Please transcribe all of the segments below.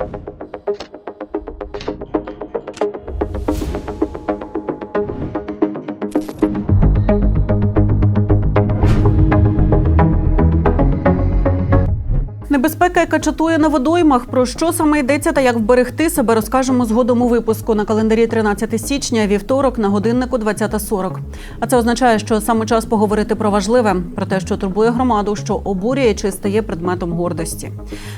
you Небезпека, яка чатує на водоймах, про що саме йдеться та як вберегти себе, розкажемо згодом у випуску на календарі 13 січня, вівторок на годиннику 20.40. А це означає, що саме час поговорити про важливе, про те, що турбує громаду, що обурює чи стає предметом гордості.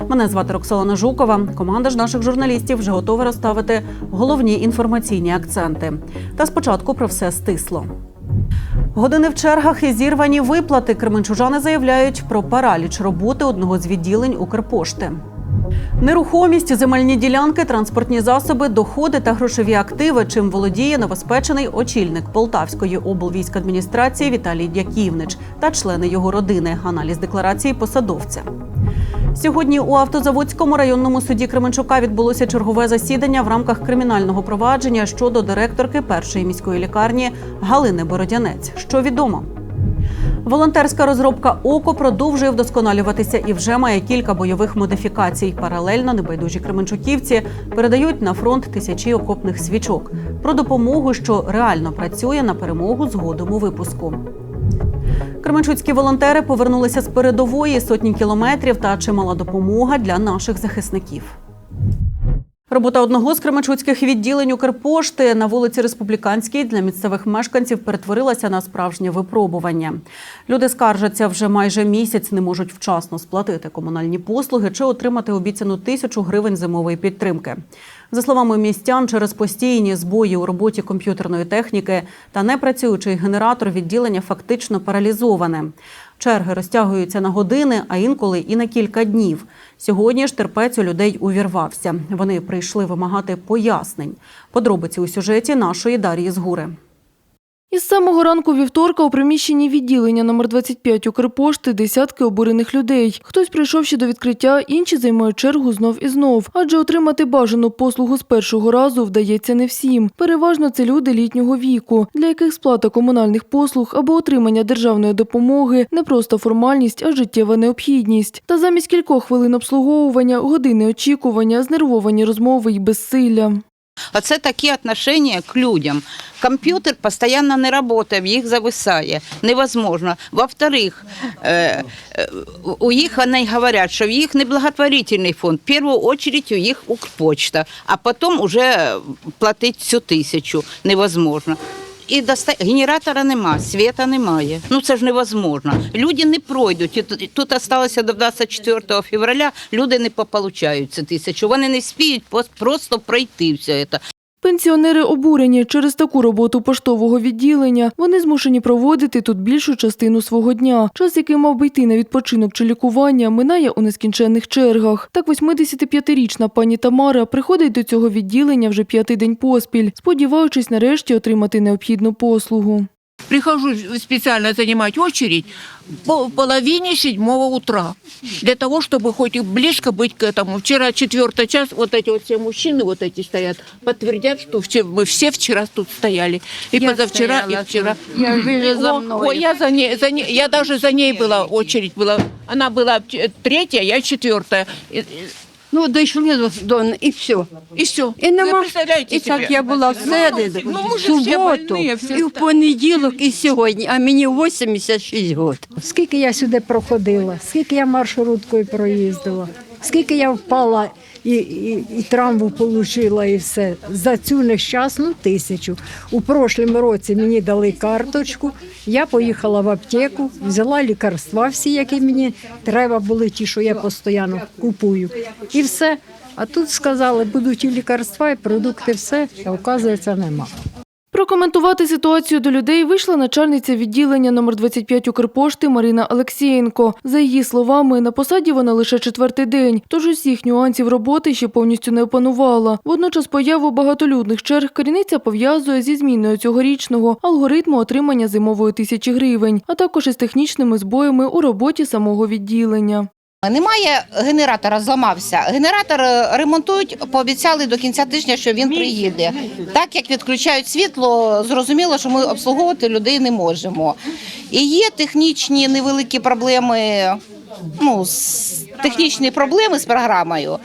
Мене звати Роксолана Жукова. Команда ж наших журналістів вже готова розставити головні інформаційні акценти. Та спочатку про все стисло. Години в чергах і зірвані виплати. Кременчужани заявляють про параліч роботи одного з відділень Укрпошти. Нерухомість, земельні ділянки, транспортні засоби, доходи та грошові активи, чим володіє новоспечений очільник Полтавської облвійськадміністрації Віталій Дяківнич та члени його родини. Аналіз декларації посадовця. Сьогодні у автозаводському районному суді Кременчука відбулося чергове засідання в рамках кримінального провадження щодо директорки першої міської лікарні Галини Бородянець. Що відомо? Волонтерська розробка ОКО продовжує вдосконалюватися і вже має кілька бойових модифікацій. Паралельно небайдужі кременчуківці передають на фронт тисячі окопних свічок про допомогу, що реально працює на перемогу згодом у випуску. Кременчуцькі волонтери повернулися з передової сотні кілометрів та чимала допомога для наших захисників. Робота одного з кременчуцьких відділень Укрпошти на вулиці Республіканській для місцевих мешканців перетворилася на справжнє випробування. Люди скаржаться вже майже місяць, не можуть вчасно сплатити комунальні послуги чи отримати обіцяну тисячу гривень зимової підтримки. За словами містян, через постійні збої у роботі комп'ютерної техніки та непрацюючий генератор відділення фактично паралізоване. Черги розтягуються на години, а інколи і на кілька днів. Сьогодні ж терпець у людей увірвався. Вони прийшли вимагати пояснень. Подробиці у сюжеті нашої Дар'ї Згури. Із самого ранку вівторка у приміщенні відділення номер 25 Укрпошти десятки обурених людей. Хтось прийшов ще до відкриття, інші займають чергу знов і знов. Адже отримати бажану послугу з першого разу вдається не всім. Переважно це люди літнього віку, для яких сплата комунальних послуг або отримання державної допомоги не просто формальність, а життєва необхідність. Та замість кількох хвилин обслуговування, години очікування, знервовані розмови й безсилля. Оце такі отношения к людям. Комп'ютер постійно не працює, їх зависає. Невозможно. Во-вторых, е, е, у їх вони говорять, що в їх не благотворительний фонд. В першу чергу у їх Укрпочта, а потім вже платити цю тисячу невозможно. І доста... генератора нема, світа немає. Ну це ж невозможно. Люди не пройдуть. І тут- Тут осталося до 24 февраля, люди не пополучають цю тисячу. Вони не спіють просто пройти все це. Пенсіонери обурені через таку роботу поштового відділення. Вони змушені проводити тут більшу частину свого дня. Час, який мав би йти на відпочинок чи лікування, минає у нескінченних чергах. Так 85-річна пані Тамара приходить до цього відділення вже п'ятий день поспіль, сподіваючись нарешті отримати необхідну послугу. Прихожу специально занимать очередь по в половине седьмого утра. Для того, чтобы хоть и близко быть к этому. Вчера четвертый час, вот эти вот все мужчины вот эти стоят, подтвердят, что все, мы все вчера тут стояли. И позавчера, и вчера. Я вижу за О, мною. ой, я за ней, за ней, я даже за ней была очередь была. Она была т- третья, я четвертая. Ну, дійшли до, до і все. І все. І нема. представляете І так я була в середу, ну, в ми всі суботу, больні, всі і в понеділок, і сьогодні, а мені 86 років. Скільки я сюди проходила, скільки я маршруткою проїздила, скільки я впала і, і, і травму отримала, і все. За цю нещасну тисячу. У прошлому році мені дали карточку, я поїхала в аптеку, взяла лікарства всі, які мені треба були, ті, що я постійно купую. І все. А тут сказали, будуть і лікарства, і продукти, все, а оказується, нема. Прокоментувати ситуацію до людей вийшла начальниця відділення номер 25 Укрпошти Марина Олексієнко. За її словами, на посаді вона лише четвертий день, тож усіх нюансів роботи ще повністю не опанувала. Водночас появу багатолюдних черг керівниця пов'язує зі зміною цьогорічного алгоритму отримання зимової тисячі гривень, а також із технічними збоями у роботі самого відділення. Немає генератора, зламався. Генератор е, ремонтують, пообіцяли до кінця тижня, що він приїде. Так як відключають світло, зрозуміло, що ми обслуговувати людей не можемо. І є технічні невеликі проблеми, ну, технічні проблеми з програмою.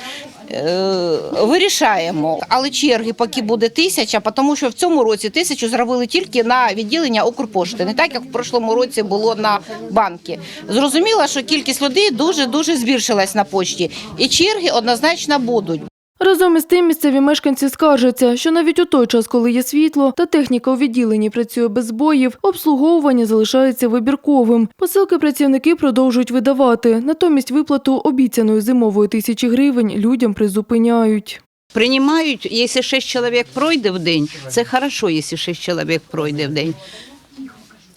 Е, вирішаємо. Але черги поки буде тисяча, тому що в цьому році тисячу зробили тільки на відділення Укрпошти, не так як в прошлому році було на банки. Зрозуміло, що кількість людей дуже дуже збільшилась на пошті, і черги однозначно будуть. Разом із тим місцеві мешканці скаржаться, що навіть у той час, коли є світло та техніка у відділенні працює без збоїв, обслуговування залишається вибірковим. Посилки працівники продовжують видавати. Натомість виплату обіцяної зимової тисячі гривень людям призупиняють. Принимают, если 6 человек пройде в день, це хорошо, если 6 человек пройде в день.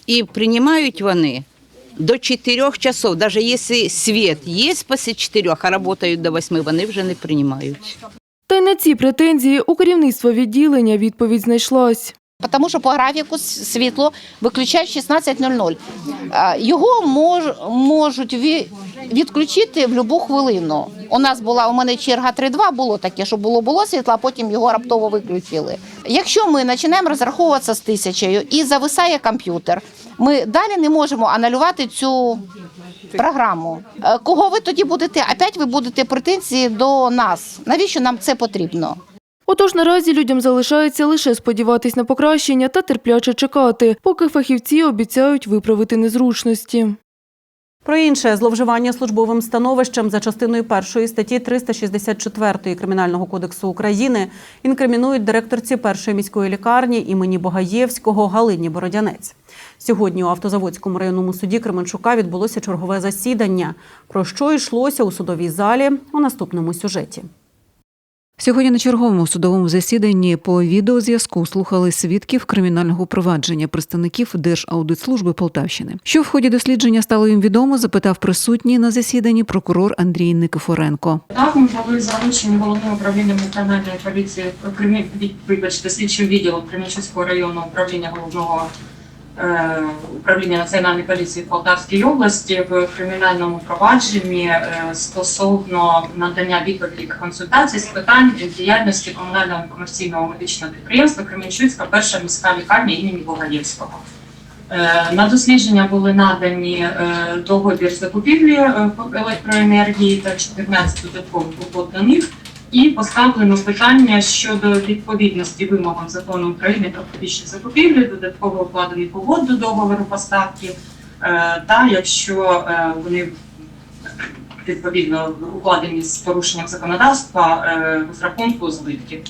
І приймають вони до 4 часов. Даже якщо світ есть после 4, а работают до 8, вони вже не приймають. Та й на ці претензії у керівництва відділення відповідь знайшлась. Тому що по графіку світло виключають 16.00. А, Його мож, можуть ві- відключити в будь-яку хвилину. У нас була у мене черга 3.2, було таке, що було було світло, а потім його раптово виключили. Якщо ми починаємо розраховуватися з тисячею і зависає комп'ютер, ми далі не можемо аналювати цю програму. Е, Кого ви тоді будете? Опять ви будете претензії до нас. Навіщо нам це потрібно? Отож, наразі людям залишається лише сподіватись на покращення та терпляче чекати, поки фахівці обіцяють виправити незручності. Про інше зловживання службовим становищем за частиною першої статті 364 Кримінального кодексу України інкримінують директорці першої міської лікарні імені Богаєвського Галині Бородянець. Сьогодні у автозаводському районному суді Кременчука відбулося чергове засідання. Про що йшлося у судовій залі у наступному сюжеті. Сьогодні на черговому судовому засіданні по відеозв'язку слухали свідків кримінального провадження представників Держаудитслужби Полтавщини. Що в ході дослідження стало їм відомо, запитав присутній на засіданні прокурор Андрій Никифоренко. Так, ми були залучені головним управлінням національної поліції, вибачте, слідчим відділом Кременчуцького районного управління головного управління національної поліції в Полтавській області в кримінальному провадженні е, стосовно надання відповідей консультацій з питань діяльності комунального комерційного медичного підприємства Кременчуцька перша міська лікарня імені Богаєвського. Е, На дослідження були надані е, договір закупівлі е, електроенергії та 14 додаткових угод до них, і поставлено питання щодо відповідності вимогам закону України про публічні закупівлі, додатково укладених угод до договору поставки, е, та якщо е, вони відповідно укладені з порушенням законодавства розрахунку рахунку збитків.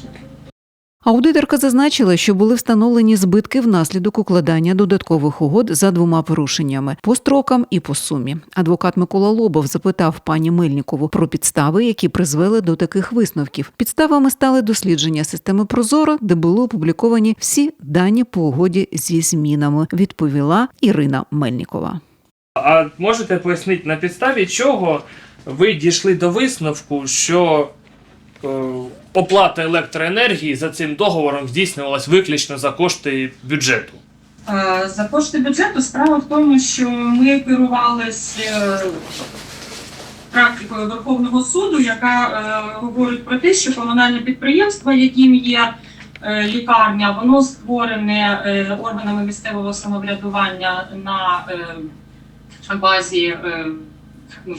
Аудиторка зазначила, що були встановлені збитки внаслідок укладання додаткових угод за двома порушеннями по строкам і по сумі. Адвокат Микола Лобов запитав пані Мельнікову про підстави, які призвели до таких висновків. Підставами стали дослідження системи Прозоро, де були опубліковані всі дані по угоді зі змінами. Відповіла Ірина Мельнікова. А можете пояснити, на підставі чого ви дійшли до висновку, що е, оплата електроенергії за цим договором здійснювалась виключно за кошти бюджету? Е, За кошти бюджету справа в тому, що ми керувалися практикою Верховного суду, яка е, говорить про те, що комунальне підприємство, яким є е, лікарня, воно створене е, органами місцевого самоврядування на е, базі е, ну,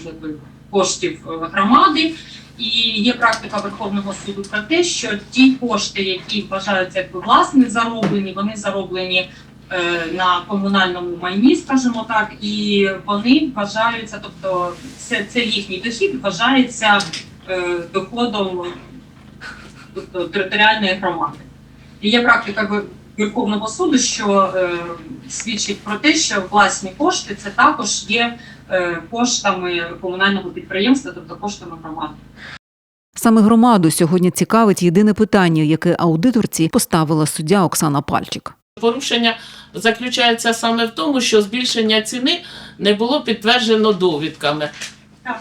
коштів е, громади. І є практика Верховного суду про те, що ті кошти, які вважаються якби власне зароблені, вони зароблені е, на комунальному майні, скажімо так, і вони вважаються, тобто це, це їхній дохід вважається е, доходом тобто, територіальної громади. І є практика Верховного суду, що е, свідчить про те, що власні кошти це також є коштами комунального підприємства, тобто коштами громади. Саме громаду сьогодні цікавить єдине питання, яке аудиторці поставила суддя Оксана Пальчик. Порушення заключається саме в тому, що збільшення ціни не було підтверджено довідками. Так.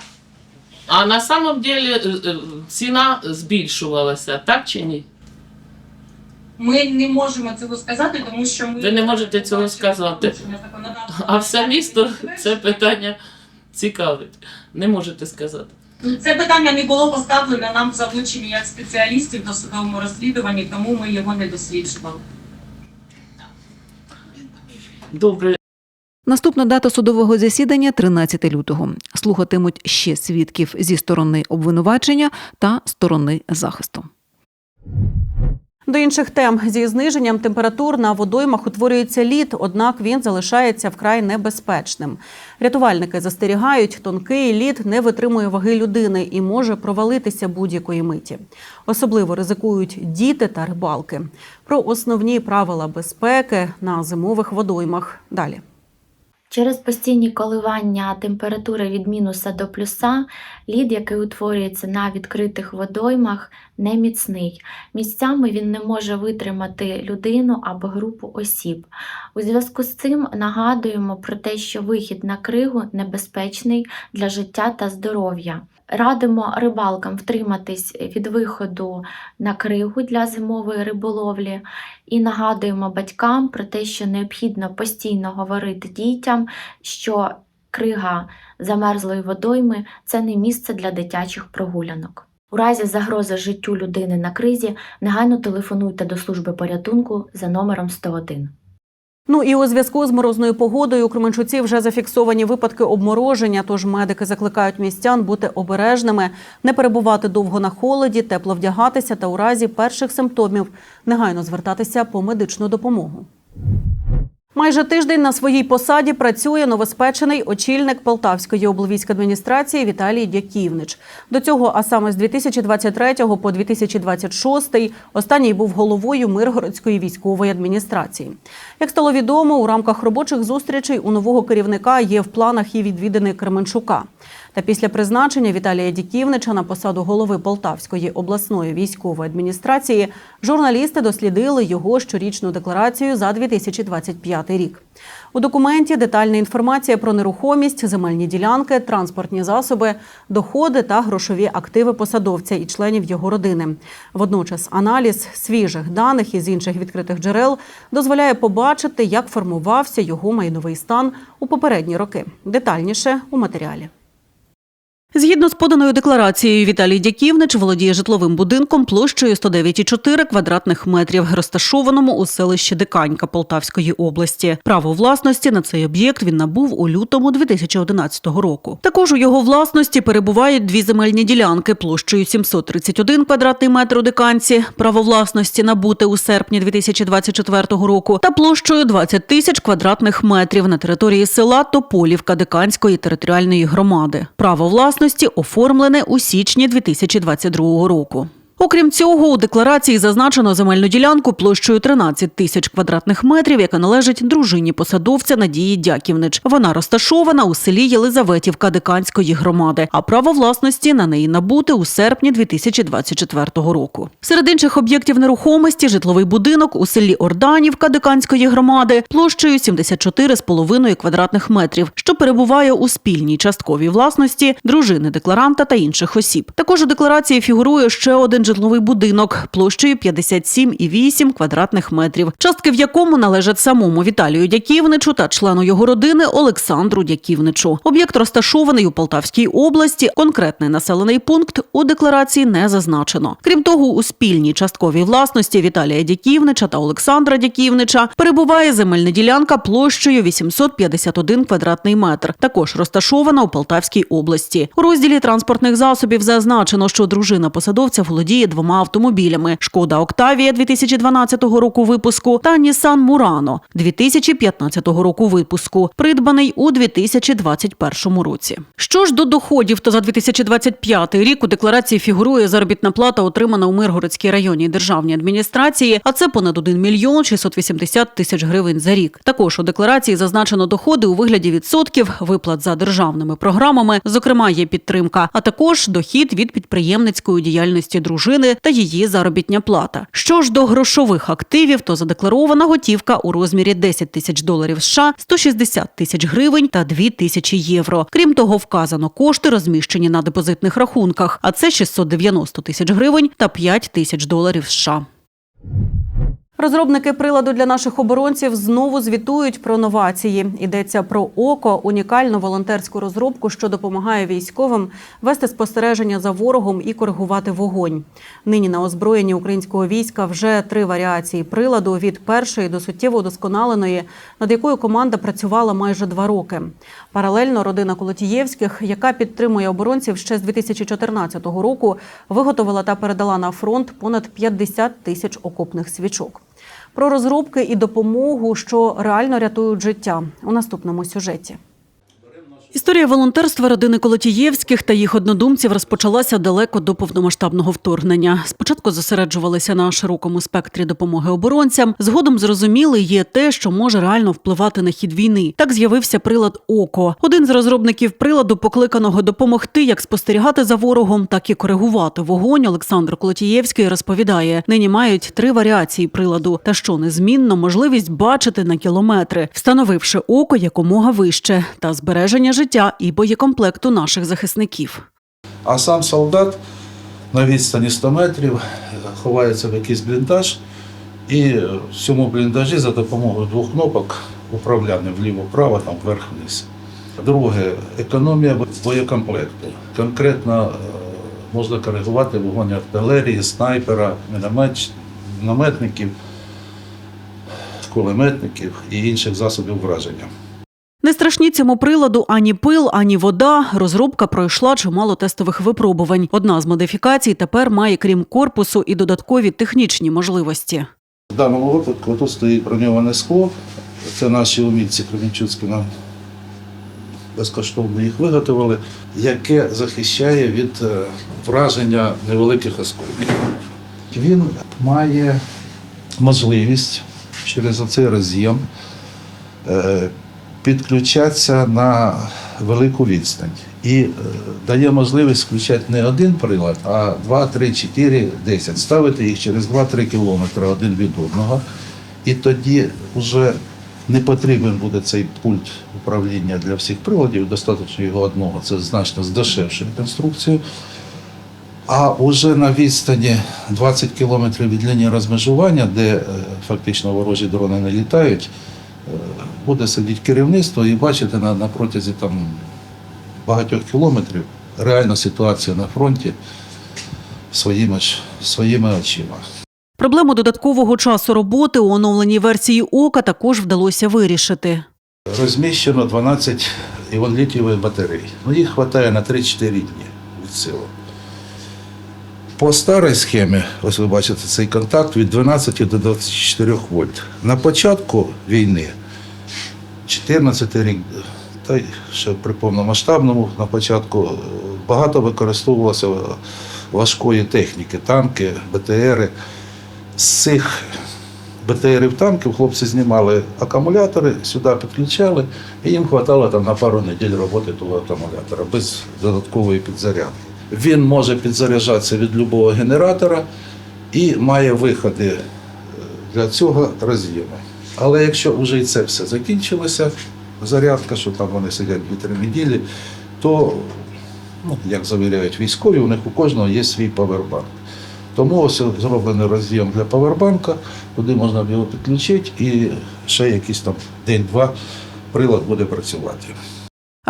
А на самом деле е, е, ціна збільшувалася, так чи ні? Ми не можемо цього сказати, тому що ми Ви не можете цього сказати. А все місто це питання цікавить. Не можете сказати. Це питання не було поставлено нам в залученні як спеціалістів до судовому розслідуванні, тому ми його не досліджували. Добре, Наступна дата судового засідання 13 лютого. Слухатимуть ще свідків зі сторони обвинувачення та сторони захисту. До інших тем зі зниженням температур на водоймах утворюється лід, однак він залишається вкрай небезпечним. Рятувальники застерігають, тонкий лід не витримує ваги людини і може провалитися будь-якої миті. Особливо ризикують діти та рибалки. Про основні правила безпеки на зимових водоймах далі. Через постійні коливання температури від мінуса до плюса лід, який утворюється на відкритих водоймах, не міцний. Місцями він не може витримати людину або групу осіб. У зв'язку з цим нагадуємо про те, що вихід на кригу небезпечний для життя та здоров'я. Радимо рибалкам втриматись від виходу на кригу для зимової риболовлі і нагадуємо батькам про те, що необхідно постійно говорити дітям, що крига замерзлої водойми це не місце для дитячих прогулянок. У разі загрози життю людини на кризі негайно телефонуйте до служби порятунку за номером 101. Ну і у зв'язку з морозною погодою у Кременчуці вже зафіксовані випадки обмороження. Тож медики закликають містян бути обережними, не перебувати довго на холоді, тепло вдягатися та у разі перших симптомів негайно звертатися по медичну допомогу. Майже тиждень на своїй посаді працює новоспечений очільник Полтавської облвійськадміністрації Віталій Дяківнич. До цього, а саме з 2023 по 2026, останній був головою Миргородської військової адміністрації. Як стало відомо, у рамках робочих зустрічей у нового керівника є в планах і відвідини Кременчука. Та після призначення Віталія Діківнича на посаду голови Полтавської обласної військової адміністрації журналісти дослідили його щорічну декларацію за 2025 рік. У документі детальна інформація про нерухомість, земельні ділянки, транспортні засоби, доходи та грошові активи посадовця і членів його родини. Водночас аналіз свіжих даних із інших відкритих джерел дозволяє побачити, як формувався його майновий стан у попередні роки. Детальніше у матеріалі. Згідно з поданою декларацією, Віталій Дяківнич володіє житловим будинком площею 109,4 квадратних метрів, розташованому у селищі Диканька Полтавської області. Право власності на цей об'єкт він набув у лютому 2011 року. Також у його власності перебувають дві земельні ділянки площею 731 квадратний метр у Диканці, право власності набуте у серпні 2024 року, та площею 20 тисяч квадратних метрів на території села Тополівка Диканської територіальної громади. Право власності оформлене у січні 2022 року. Окрім цього, у декларації зазначено земельну ділянку площею 13 тисяч квадратних метрів, яка належить дружині посадовця Надії Дяківнич. Вона розташована у селі Єлизаветівка Диканської громади, а право власності на неї набути у серпні 2024 року. Серед інших об'єктів нерухомості житловий будинок у селі Орданівка Диканської громади площею 74,5 квадратних метрів, що перебуває у спільній частковій власності дружини декларанта та інших осіб. Також у декларації фігурує ще один житловий будинок площею 57,8 квадратних метрів, частки в якому належать самому Віталію Дяківничу та члену його родини Олександру Дяківничу. Об'єкт розташований у Полтавській області. Конкретний населений пункт у декларації не зазначено. Крім того, у спільній частковій власності Віталія Дяківнича та Олександра Дяківнича перебуває земельна ділянка площею 851 квадратний метр. Також розташована у Полтавській області. У розділі транспортних засобів зазначено, що дружина посадовця володіє двома автомобілями: Шкода Октавія 2012 року випуску та Нісан Мурано 2015 року випуску, придбаний у 2021 році. Що ж до доходів, то за 2025 рік у декларації фігурує заробітна плата, отримана у Миргородській районній державній адміністрації, а це понад 1 мільйон 680 тисяч гривень за рік. Також у декларації зазначено доходи у вигляді відсотків, виплат за державними програмами, зокрема є підтримка, а також дохід від підприємницької діяльності дружини та її заробітня плата. Що ж до грошових активів, то задекларована готівка у розмірі 10 тисяч доларів США, 160 тисяч гривень та 2 тисячі євро. Крім того, вказано кошти розміщені на депозитних рахунках, а це 690 тисяч гривень та 5 тисяч доларів США. Розробники приладу для наших оборонців знову звітують про новації. Йдеться про око, унікальну волонтерську розробку, що допомагає військовим вести спостереження за ворогом і коригувати вогонь. Нині на озброєнні українського війська вже три варіації приладу від першої до суттєво удосконаленої, над якою команда працювала майже два роки. Паралельно родина Колотієвських, яка підтримує оборонців ще з 2014 року, виготовила та передала на фронт понад 50 тисяч окопних свічок. Про розробки і допомогу, що реально рятують життя у наступному сюжеті. Історія волонтерства родини Колотієвських та їх однодумців розпочалася далеко до повномасштабного вторгнення. Спочатку зосереджувалися на широкому спектрі допомоги оборонцям. Згодом зрозуміли, є те, що може реально впливати на хід війни. Так з'явився прилад ОКО. Один з розробників приладу, покликаного допомогти як спостерігати за ворогом, так і коригувати вогонь. Олександр Колотієвський розповідає: нині мають три варіації приладу, та що незмінно можливість бачити на кілометри, встановивши око якомога вище та збереження життя і боєкомплекту наших захисників. А сам солдат на відстані 100 метрів ховається в якийсь бліндаж, і в цьому бліндажі за допомогою двох кнопок управляння вліво-вправо, там вверх-вниз. Друге економія боєкомплекту. Конкретно е, можна коригувати вогонь артилерії, снайпера, міномет, мінометників, кулеметників і інших засобів враження. Не страшні цьому приладу ані пил, ані вода. Розробка пройшла чимало тестових випробувань. Одна з модифікацій тепер має, крім корпусу, і додаткові технічні можливості. В даному випадку тут стоїть броньоване скло. Це наші умільці Кременчуцькі нам безкоштовно їх виготовили, яке захищає від е, враження невеликих осколків. Він має можливість через оцей роз'єм е, підключатися на велику відстань і е, дає можливість включати не один прилад, а 2, 3, 4, 10. Ставити їх через 2-3 кілометри один від одного. І тоді вже не потрібен буде цей пульт управління для всіх приладів, достатньо його одного. Це значно здешевшує конструкцію. А вже на відстані 20 кілометрів від лінії розмежування, де е, фактично ворожі дрони не літають, е, буде сидіти керівництво і бачити на, на протязі там, багатьох кілометрів реальну ситуацію на фронті своїми, своїми очима. Проблему додаткового часу роботи у оновленій версії ока також вдалося вирішити. Розміщено 12 іонлітієвих батарей. Ну, їх вистачає на 3-4 дні від сили. По старій схемі, ось ви бачите цей контакт від 12 до 24 вольт. На початку війни, 14 рік, та й ще при повномасштабному на початку е, багато використовувалося важкої техніки, танки, БТРи. З цих БТРів танків хлопці знімали акумулятори, сюди підключали, і їм вистачало там на пару неділь роботи того акумулятора без додаткової підзарядки. Він може підзаряджатися від будь-якого генератора і має виходи е, для цього роз'єми. Але якщо вже і це все закінчилося, зарядка, що там вони сидять 2-3 неділі, то, ну, як завіряють військові, у них у кожного є свій павербанк. Тому ось зроблений роз'єм для павербанка, куди можна його підключити і ще якийсь там день-два прилад буде працювати.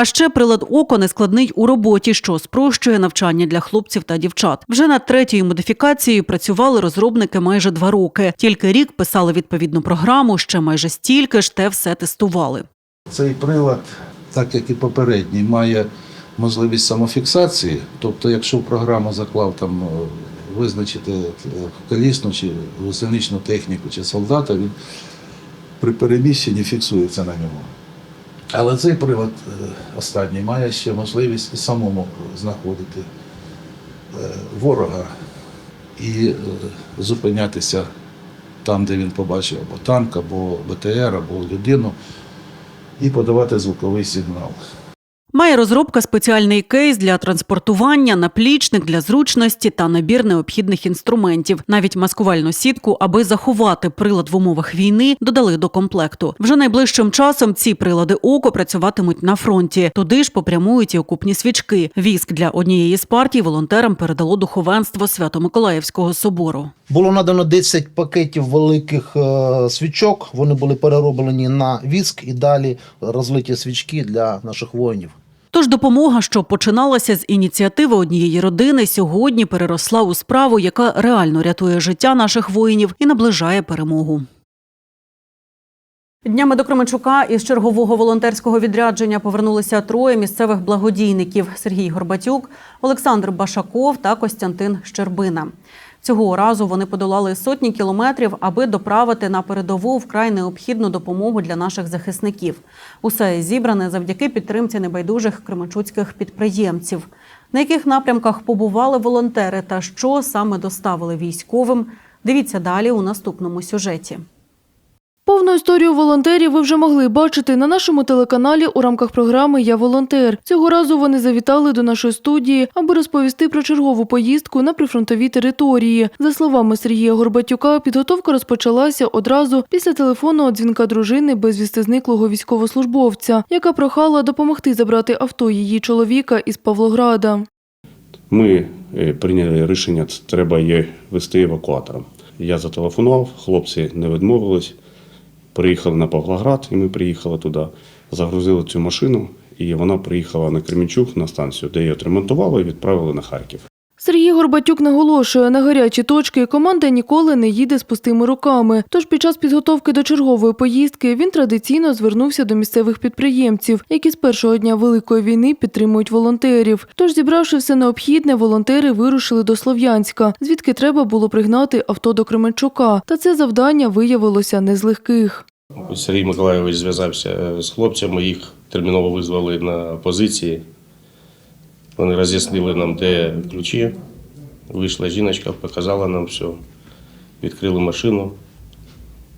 А ще прилад око нескладний у роботі, що спрощує навчання для хлопців та дівчат. Вже над третьою модифікацією працювали розробники майже два роки. Тільки рік писали відповідну програму, ще майже стільки ж те все тестували. Цей прилад, так як і попередній, має можливість самофіксації. Тобто, якщо в програму заклав там е, визначити е, колісну чи гусеничну техніку чи солдата, він при переміщенні фіксується на ньому. Але цей прилад е, останній має ще можливість і самому знаходити е, ворога і е, зупинятися там, де він побачив або танк, або БТР, або людину, і подавати звуковий сигнал. Має розробка спеціальний кейс для транспортування, наплічник для зручності та набір необхідних інструментів. Навіть маскувальну сітку, аби заховати прилад в умовах війни, додали до комплекту. Вже найближчим часом ці прилади око працюватимуть на фронті. Туди ж попрямують і окупні свічки. Віск для однієї з партій волонтерам передало духовенство Свято-Миколаївського собору. Було надано 10 пакетів великих е, свічок. Вони були перероблені на віск і далі розлиті свічки для наших воїнів. Тож допомога, що починалася з ініціативи однієї родини, сьогодні переросла у справу, яка реально рятує життя наших воїнів і наближає перемогу. Днями до Кременчука із чергового волонтерського відрядження повернулися троє місцевих благодійників: Сергій Горбатюк, Олександр Башаков та Костянтин Щербина. Цього разу вони подолали сотні кілометрів, аби доправити на передову вкрай необхідну допомогу для наших захисників. Усе зібране завдяки підтримці небайдужих кременчуцьких підприємців. На яких напрямках побували волонтери та що саме доставили військовим? Дивіться далі у наступному сюжеті. Повну історію волонтерів ви вже могли бачити на нашому телеканалі у рамках програми Я волонтер. Цього разу вони завітали до нашої студії, аби розповісти про чергову поїздку на прифронтові території. За словами Сергія Горбатюка, підготовка розпочалася одразу після телефонного дзвінка дружини безвісти зниклого військовослужбовця, яка прохала допомогти забрати авто її чоловіка із Павлограда. Ми е, прийняли рішення, треба її вести евакуатором. Я зателефонував, хлопці не відмовились. Приїхали на Павлоград, і ми приїхали туди, загрузили цю машину, і вона приїхала на Кремінчук на станцію, де її отремонтували і відправили на Харків. Сергій Горбатюк наголошує, на гарячі точки команда ніколи не їде з пустими руками. Тож під час підготовки до чергової поїздки він традиційно звернувся до місцевих підприємців, які з першого дня великої війни підтримують волонтерів. Тож, зібравши все необхідне, волонтери вирушили до Слов'янська, звідки треба було пригнати авто до Кременчука. Та це завдання виявилося не з легких. Сергій Миколайович зв'язався е, з хлопцями, їх терміново визвали на позиції. Вони роз'яснили нам, де ключі. Вийшла жіночка, показала нам все. Відкрили машину,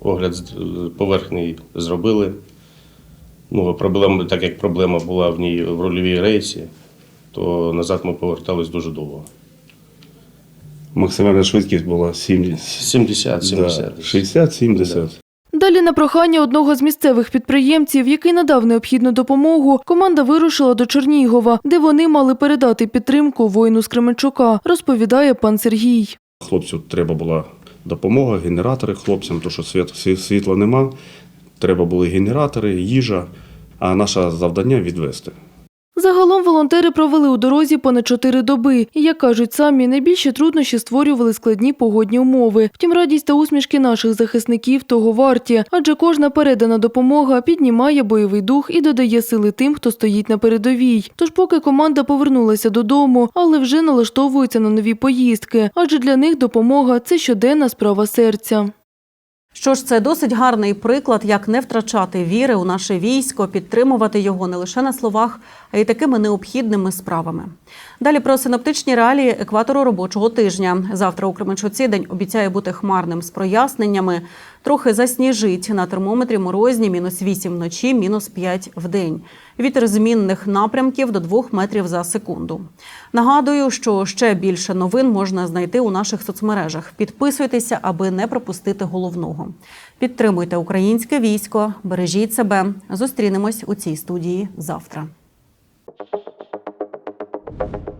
огляд з- поверхні зробили. Ну, проблема, так як проблема була в ній в рульовій рейсі, то назад ми повертались дуже довго. Максимальна швидкість була 70. 70, 70. 60-70. Далі на прохання одного з місцевих підприємців, який надав необхідну допомогу, команда вирушила до Чернігова, де вони мали передати підтримку воїну з Кременчука, розповідає пан Сергій. Хлопцю треба була допомога, генератори хлопцям, тому що світ, світла нема. Треба були генератори, їжа, а наше завдання відвести. Загалом волонтери провели у дорозі понад чотири доби. І, як кажуть самі, найбільші труднощі створювали складні погодні умови. Втім, радість та усмішки наших захисників того варті, адже кожна передана допомога піднімає бойовий дух і додає сили тим, хто стоїть на передовій. Тож, поки команда повернулася додому, але вже налаштовуються на нові поїздки, адже для них допомога це щоденна справа серця. Що ж, це досить гарний приклад, як не втрачати віри у наше військо, підтримувати його не лише на словах, й такими необхідними справами. Далі про синоптичні реалії екватору робочого тижня. Завтра у Кременчуці день обіцяє бути хмарним з проясненнями. Трохи засніжить на термометрі морозні мінус 8 вночі, мінус 5 в день. Вітер змінних напрямків до 2 метрів за секунду. Нагадую, що ще більше новин можна знайти у наших соцмережах. Підписуйтеся, аби не пропустити головного. Підтримуйте українське військо, бережіть себе. Зустрінемось у цій студії завтра. Thank you.